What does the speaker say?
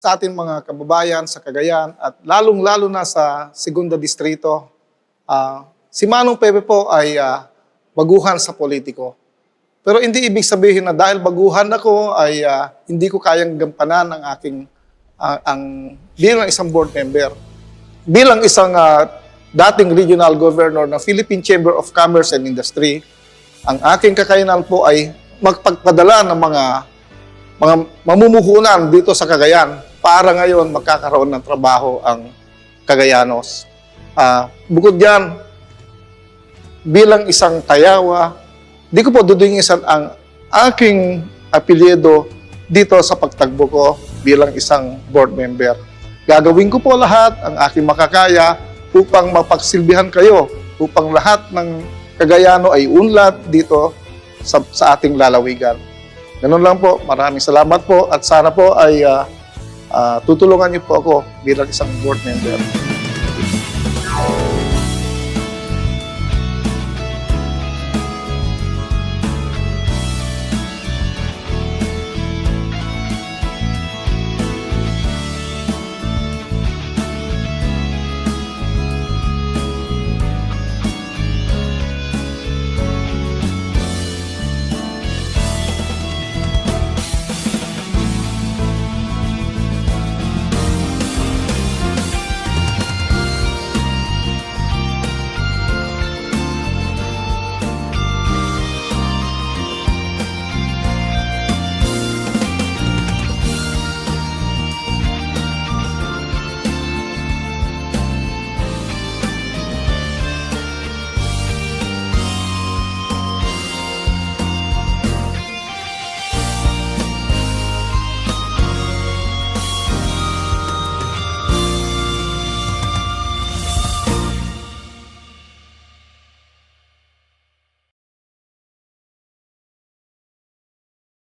sa ating mga kababayan sa Cagayan at lalong-lalo na sa Segunda Distrito. Ah, si Manong Pepe po ay ah, baguhan sa politiko. Pero hindi ibig sabihin na dahil baguhan ako ay ah, hindi ko kayang gampanan ang aking ah, ang bilang isang board member. Bilang isang ah, dating regional governor ng Philippine Chamber of Commerce and Industry, ang aking kakayanan po ay magpagpadala ng mga mga mamumuhunan dito sa Cagayan para ngayon magkakaroon ng trabaho ang Cagayanos. Ah, bukod diyan, bilang isang tayawa, di ko po dudungisan ang aking apelyido dito sa pagtagbo ko bilang isang board member. Gagawin ko po lahat ang aking makakaya upang mapagsilbihan kayo, upang lahat ng Cagayano ay unlad dito sa, sa ating lalawigan. Ganun lang po. Maraming salamat po at sana po ay ah, ah, tutulungan niyo po ako bilang isang board member.